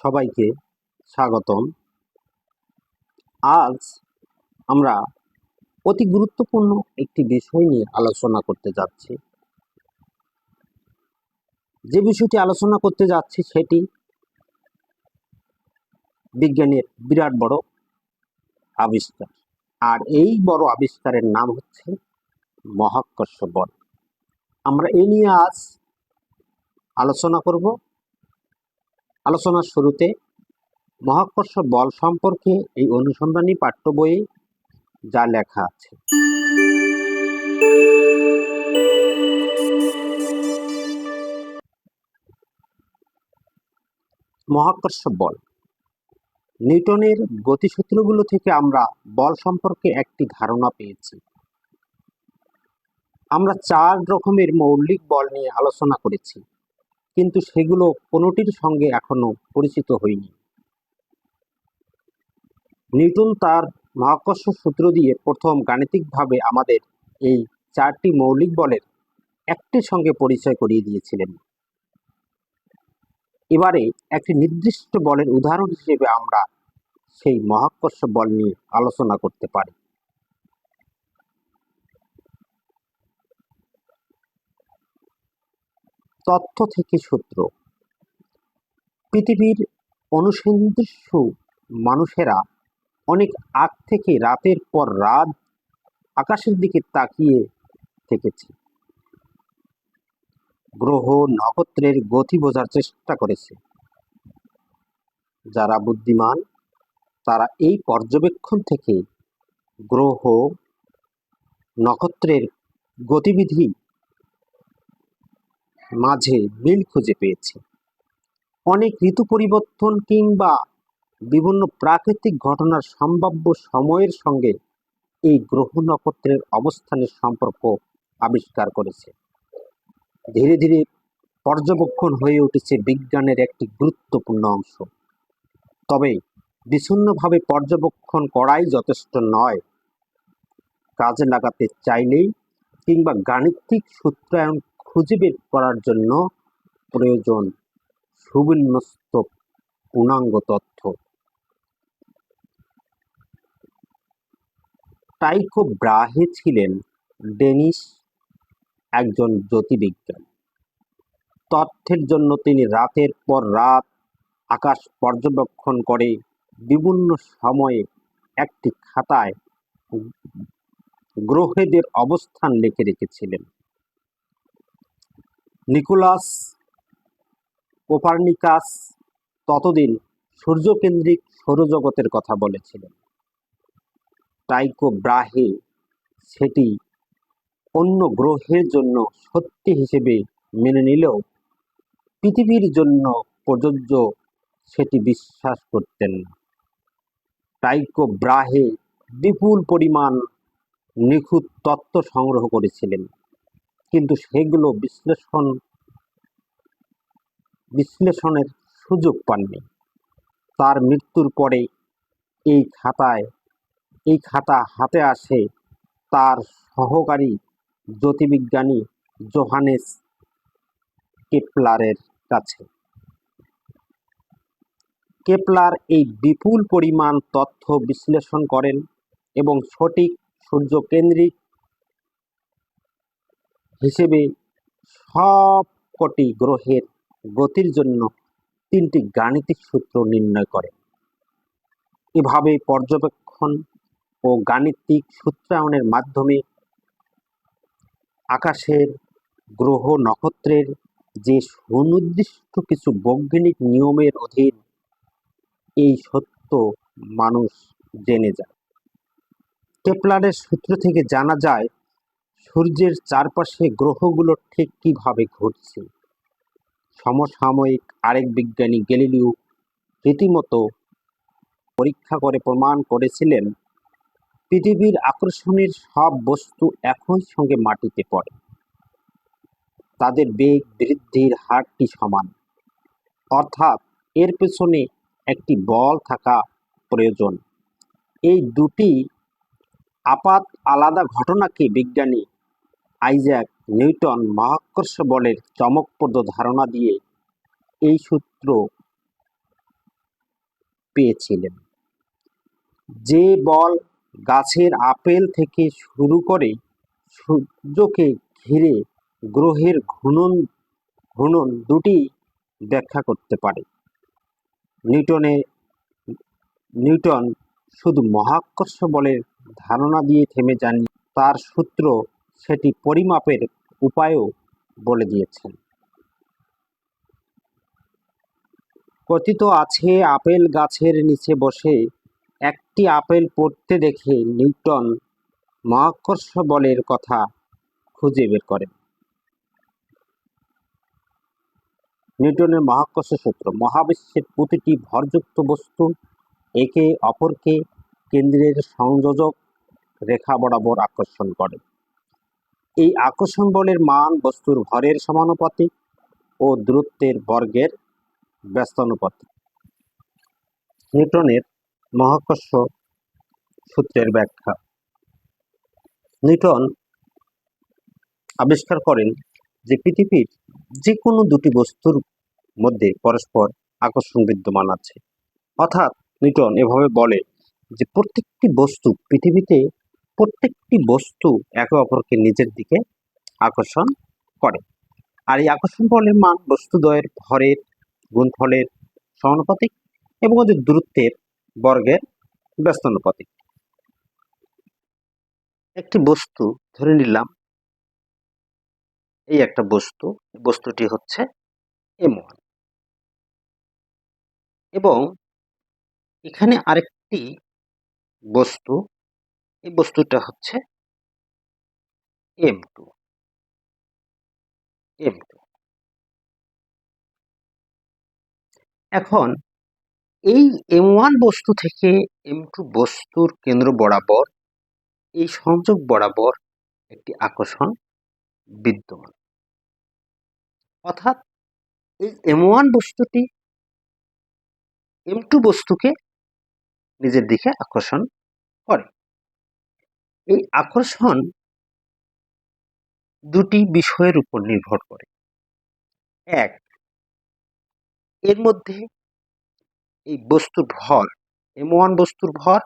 সবাইকে স্বাগতম। আজ আমরা অতি গুরুত্বপূর্ণ একটি বিষয় নিয়ে আলোচনা করতে যাচ্ছি। যে বিষয়টি আলোচনা করতে যাচ্ছি সেটি বিজ্ঞানের বিরাট বড় আবিষ্কার। আর এই বড় আবিষ্কারের নাম হচ্ছে মহাকর্ষ বল। আমরা এই নিয়ে আজ আলোচনা করব আলোচনার শুরুতে মহাকর্ষ বল সম্পর্কে এই অনুসন্ধানী পাঠ্য বইয়ে যা লেখা আছে। মহাকর্ষ বল। নিউটনের গতিসূত্রগুলো থেকে আমরা বল সম্পর্কে একটি ধারণা পেয়েছি। আমরা চার রকমের মৌলিক বল নিয়ে আলোচনা করেছি। কিন্তু সেগুলো কোনোটির সঙ্গে এখনও পরিচিত হইনি নিউটন তার মহাকর্ষ সূত্র দিয়ে প্রথম গাণিতিকভাবে আমাদের এই চারটি মৌলিক বলের একটির সঙ্গে পরিচয় করিয়ে দিয়েছিলেন। এবারে একটি নির্দিষ্ট বলের উদাহরণ হিসেবে আমরা সেই মহাকর্ষ বল নিয়ে আলোচনা করতে পারি। তথ্য থেকে সূত্র। পৃথিবীর অনুসন্ধিৎসু মানুষেরা অনেক আগ থেকে রাতের পর রাত আকাশের দিকে তাকিয়ে থেকেছে। গ্রহ নক্ষত্রের গতি বোঝার চেষ্টা করেছে। যারা বুদ্ধিমান, তারা এই পর্যবেক্ষণ থেকে গ্রহ নক্ষত্রের গতিবিধি মাঝে মিল খুঁজে পেয়েছে। অনেক ঋতু পরিবর্তন কিংবা বিভিন্ন প্রাকৃতিক ঘটনার সম্ভাব্য সময়ের সঙ্গে এই গ্রহ নক্ষত্রের অবস্থানের সম্পর্ক আবিষ্কার করেছে। ধীরে ধীরে পর্যবেক্ষণ হয়ে উঠেছে বিজ্ঞানের একটি গুরুত্বপূর্ণ অংশ। তবে বিষণ্নভাবে পর্যবেক্ষণ করাই যথেষ্ট নয়। কাজে লাগাতে চাইলেই কিংবা গাণিতিক সূত্রায়ন খুঁজে বের করার জন্য প্রয়োজন সুবিন্যস্ত পূর্ণাঙ্গ তথ্য। টাইকো ব্রাহে ছিলেন ডেনিস একজন জ্যোতির্বিজ্ঞানী। তথ্যের জন্য তিনি রাতের পর রাত আকাশ পর্যবেক্ষণ করে বিভিন্ন সময়ে একটি খাতায় গ্রহেদের অবস্থান লিখে রেখেছিলেন। নিকোলাস, কোপার্নিকাস ততদিন সূর্যকেন্দ্রিক সৌরজগতের কথা বলেছিলেন। টাইকো ব্রাহে সেটি অন্য গ্রহের জন্য সত্যি হিসেবে মেনে নিলেও পৃথিবীর জন্য প্রযোজ্য সেটি বিশ্বাস করতেন না। টাইকো ব্রাহে বিপুল পরিমাণ নিখুঁত তত্ত্ব সংগ্রহ করেছিলেন। কিন্তু সেগুলো বিশ্লেষণ, বিশ্লেষণের সুযোগ পাননি। তার মৃত্যুর পরে এই খাতায়, এই খাতা হাতে আসে তার সহকারী জ্যোতির্বিজ্ঞানী জোহানেস কেপলারের কাছে। কেপলার এই বিপুল পরিমাণ তথ্য বিশ্লেষণ করেন এবং সঠিক সূর্যকেন্দ্রিক হিসেবে সবকটি গ্রহের গতির জন্য তিনটি গাণিতিক সূত্র নির্ণয় করেন এভাবে পর্যবেক্ষণ ও গাণিতিক সূত্রায়নের মাধ্যমে আকাশের গ্রহ নক্ষত্রের যে সুনির্দিষ্ট কিছু বৈজ্ঞানিক নিয়মের অধীন এই সত্য মানুষ জেনে যায়। কেপলারের সূত্র থেকে জানা যায় সূর্যের চারপাশে গ্রহগুলো ঠিক কীভাবে ঘুরছে? সমসাময়িক আরেক বিজ্ঞানী গ্যালিলিও রীতিমতো পরীক্ষা করে প্রমাণ করেছিলেন, পৃথিবীর আকর্ষণের সব বস্তু একই সঙ্গে মাটিতে পড়ে। তাদের বেগ বৃদ্ধির হারটি সমান। অর্থাৎ এর পেছনে একটি বল থাকা প্রয়োজন। এই দুটি আপাত আলাদা ঘটনাকে বিজ্ঞানী আইজ্যাক নিউটন মহাকর্ষ বলের চমকপ্রদ ধারণা দিয়ে এই সূত্র পেয়েছিলেন। যে বল গাছের আপেল থেকে শুরু করে সূর্যকে ঘিরে গ্রহের ঘূর্ণন ঘূর্ণন দুটি ব্যাখ্যা করতে পারে। নিউটনের, নিউটন শুধু মহাকর্ষ বলের ধারণা দিয়ে থেমে যাননি, তার সূত্র সেটি পরিমাপের উপায়ও বলে দিয়েছেন। কথিত আছে, আপেল গাছের নিচে বসে একটি আপেল পড়তে দেখে নিউটন মহাকর্ষ বলের কথা খুঁজে বের করেন। নিউটনের মহাকর্ষ সূত্র, মহাবিশ্বের প্রতিটি ভরযুক্ত বস্তু একে অপরকে কেন্দ্রের সংযোজক রেখা বরাবর আকর্ষণ করে। এই আকর্ষণ বলের মান বস্তুর ভরের সমানুপাতিক ও দূরত্বের বর্গের ব্যস্তানুপাতিক নিউটনের মহাকর্ষ সূত্রের ব্যাখ্যা। নিউটন আবিষ্কার করেন যে পৃথিবীর যে কোনো দুটি বস্তুর মধ্যে পরস্পর আকর্ষণ বিদ্যমান আছে। অর্থাৎ নিউটন এভাবে বলে যে প্রত্যেকটি বস্তু পৃথিবীতে প্রত্যেকটি বস্তু একে অপরকে নিজের দিকে আকর্ষণ করে। আর এই আকর্ষণ বলের মান, বস্তুদ্বয়ের ভরের গুণফলের সমানুপাতিক এবং ওদের দূরত্বের বর্গের ব্যস্তানুপাতিক। একটি বস্তু ধরে নিলাম, এই একটা বস্তু বস্তুটি হচ্ছে এম ওয়ান এবং এখানে আরেকটি বস্তু এই বস্তুটা হচ্ছে এম টু এম টু এখন এই এম ওয়ান বস্তু থেকে এম টু বস্তুর কেন্দ্র বরাবর, এই সংযোগ বরাবর একটি আকর্ষণ বিদ্যমান। অর্থাৎ এই এম ওয়ান বস্তুটি এম টু বস্তুকে নিজের দিকে আকর্ষণ করে। এই আকর্ষণ দুটি বিষয়ের উপর নির্ভর করে। এক, এর মধ্যে এই বস্তুর ভর এম ওয়ান বস্তুর ভর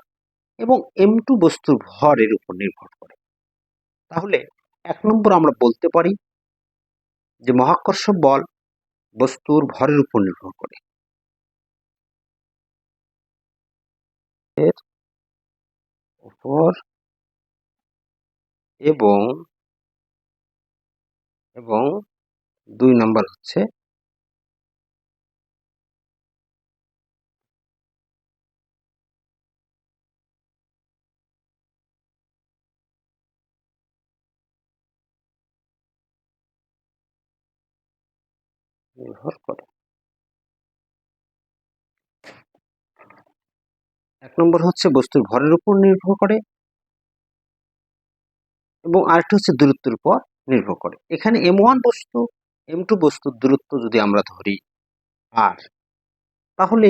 এবং এম টু বস্তুর ভরের উপর নির্ভর করে। তাহলে এক নম্বর আমরা বলতে পারি যে মহাকর্ষ বল বস্তুর ভরের উপর নির্ভর করে। এর উপর এবং এবং দুই নম্বর হচ্ছে নির্ভর করে। এক নম্বর হচ্ছে বস্তুর ভরের উপর নির্ভর করে। এবং আরেকটি হচ্ছে দূরত্বের উপর নির্ভর করে। এখানে এম ওয়ান বস্তু এম টু বস্তুর দূরত্ব যদি আমরা ধরি আর, তাহলে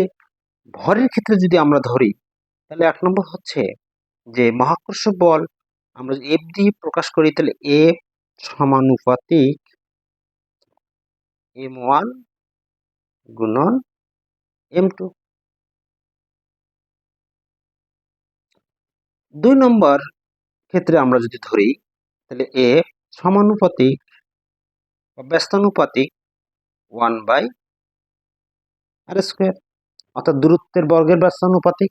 ভরের ক্ষেত্রে যদি আমরা ধরি, তাহলে এক নম্বর হচ্ছে যে মহাকর্ষ বল, আমরা এফ দিয়ে প্রকাশ করি, তাহলে এফ সমানুপাতিক এম ওয়ান গুণন এম টু দুই নম্বর ক্ষেত্রে আমরা যদি ধরি তাহলে এ সমানুপাতিক বা ব্যস্তানুপাতিক ওয়ান বাই আর স্কোয়ার অর্থাৎ দূরত্বের বর্গের ব্যস্তানুপাতিক।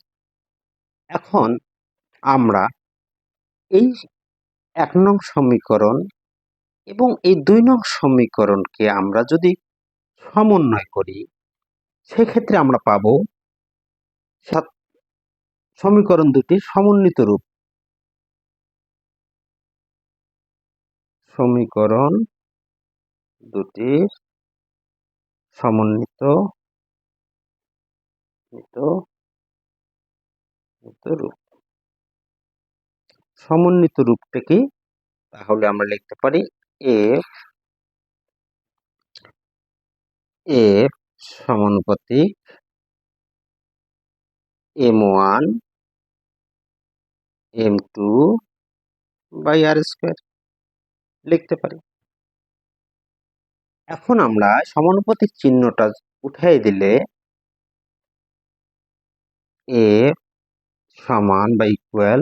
এখন আমরা এই এক নং সমীকরণ এবং এই দুই নং সমীকরণকে আমরা যদি সমন্বয় করি, সেক্ষেত্রে আমরা পাব সাত, সমীকরণ দুটি সমন্বিত রূপ। সমীকরণ দুটির সমন্বিত রূপ। সমন্বিত রূপটা কি? তাহলে আমরা লিখতে পারি এফ এফ সমানুপাতিক M one, M two by R square. লিখতে পারি। এখন আমরা সমানুপাতিক চিহ্নটা উঠাই দিলে এফ সমান বা ইকুয়াল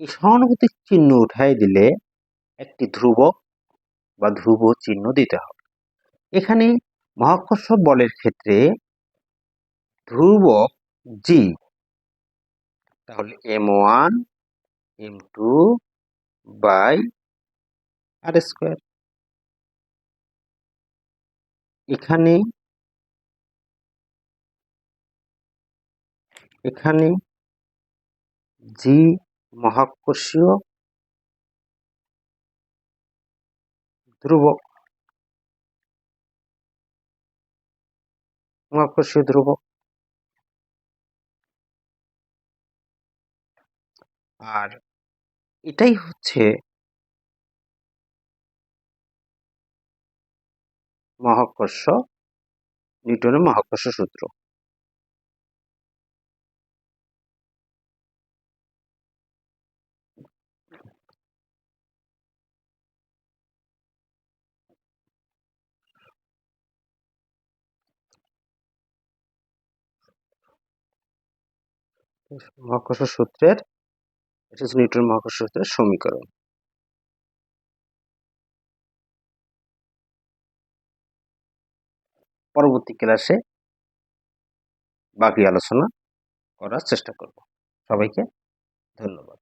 এই সহানুভূতিক চিহ্ন উঠাই দিলে একটি ধ্রুবক বা ধ্রুব চিহ্ন দিতে হবে। এখানে মহাকর্ষ বলের ক্ষেত্রে ধ্রুবক জি তাহলে M one M two by R square এখানে এখানে জি মহাকর্ষীয় ধ্রুবক। মহাকর্ষীয় ধ্রুবক। আর এটাই হচ্ছে মহাকর্ষ নিউটনের মহাকর্ষ সূত্র। মহাকর্ষ সূত্রের এটা হচ্ছে নিউটন মহাকর্ষ সূত্রের সমীকরণ। পরবর্তী ক্লাসে বাকি আলোচনা করার চেষ্টা করব। সবাইকে ধন্যবাদ।